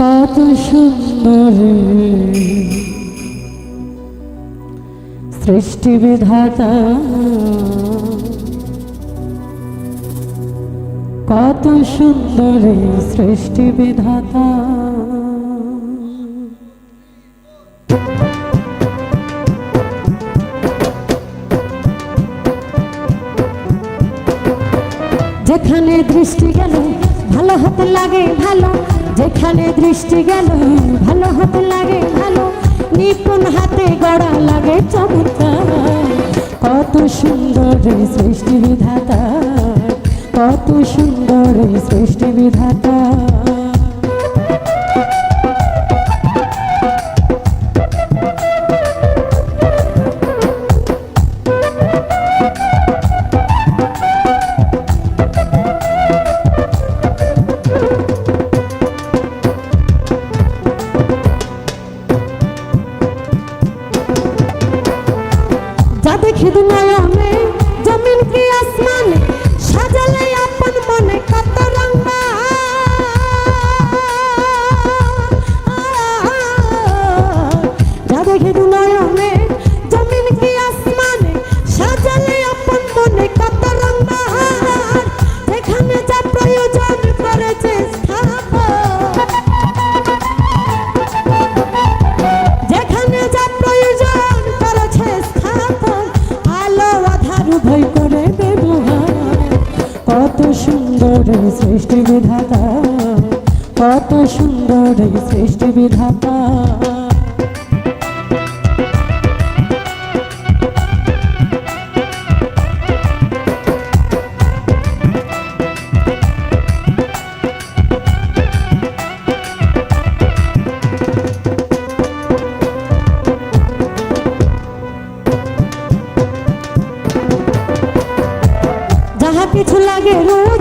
কত সুন্দর। সৃষ্টি বিধাতা, কত সুন্দর সৃষ্টি বিধাতা। যেখানে দৃষ্টি গেল ভালো হতে লাগে, ভালো যেখানে দৃষ্টি গেল, ভালো হতে লাগে ভালো, নিপুণ হাতে গড়া লাগে চমৎকার। কত সুন্দর সৃষ্টি বিধাতা, কত সুন্দর সৃষ্টি বিধাতা। কত সুন্দর এই সৃষ্টি বিধাতা। যাহা কিছু লাগে রোজ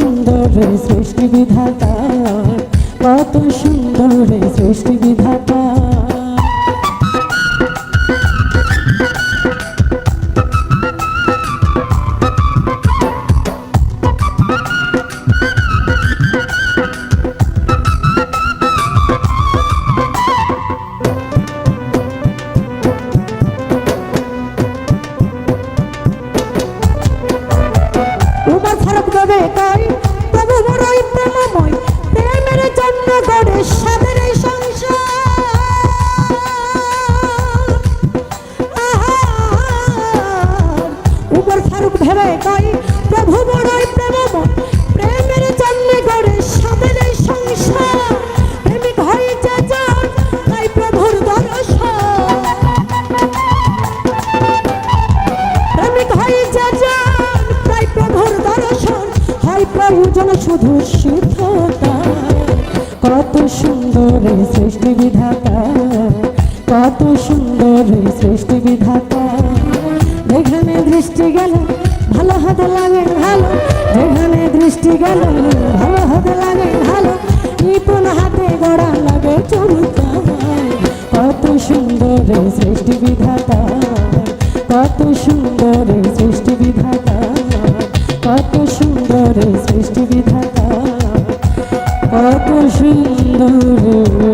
সুন্দর সৃষ্টি বিধাতা কত সুন্দর সৃষ্টি বিধাতা। উমর তাই, প্রভু বড়ই প্রেমময়, প্রেমের জন্য গড়ে সাদের এই সংসার। উপর ফারুক ভেবে তাই প্রভু বড়ই প্রেমময় প্রয়োজন শুধু শুদ্ধতা। কত সুন্দর সৃষ্টি বিধাতা। কত সুন্দর সৃষ্টি বিধাতা। যেখানে দৃষ্টি গেল, ভালো হতে লাগে, ভালো। যেখানে দৃষ্টি গেল, ভালো হতে লাগে, ভালো। নিপুণ হাতে গড়া লাগে চমৎকার কত সুন্দর সৃষ্টি বিধাতা। কত সুন্দর সৃষ্টি বিধাতা। কত সুন্দর সৃষ্টি বিধাতা কত সুন্দর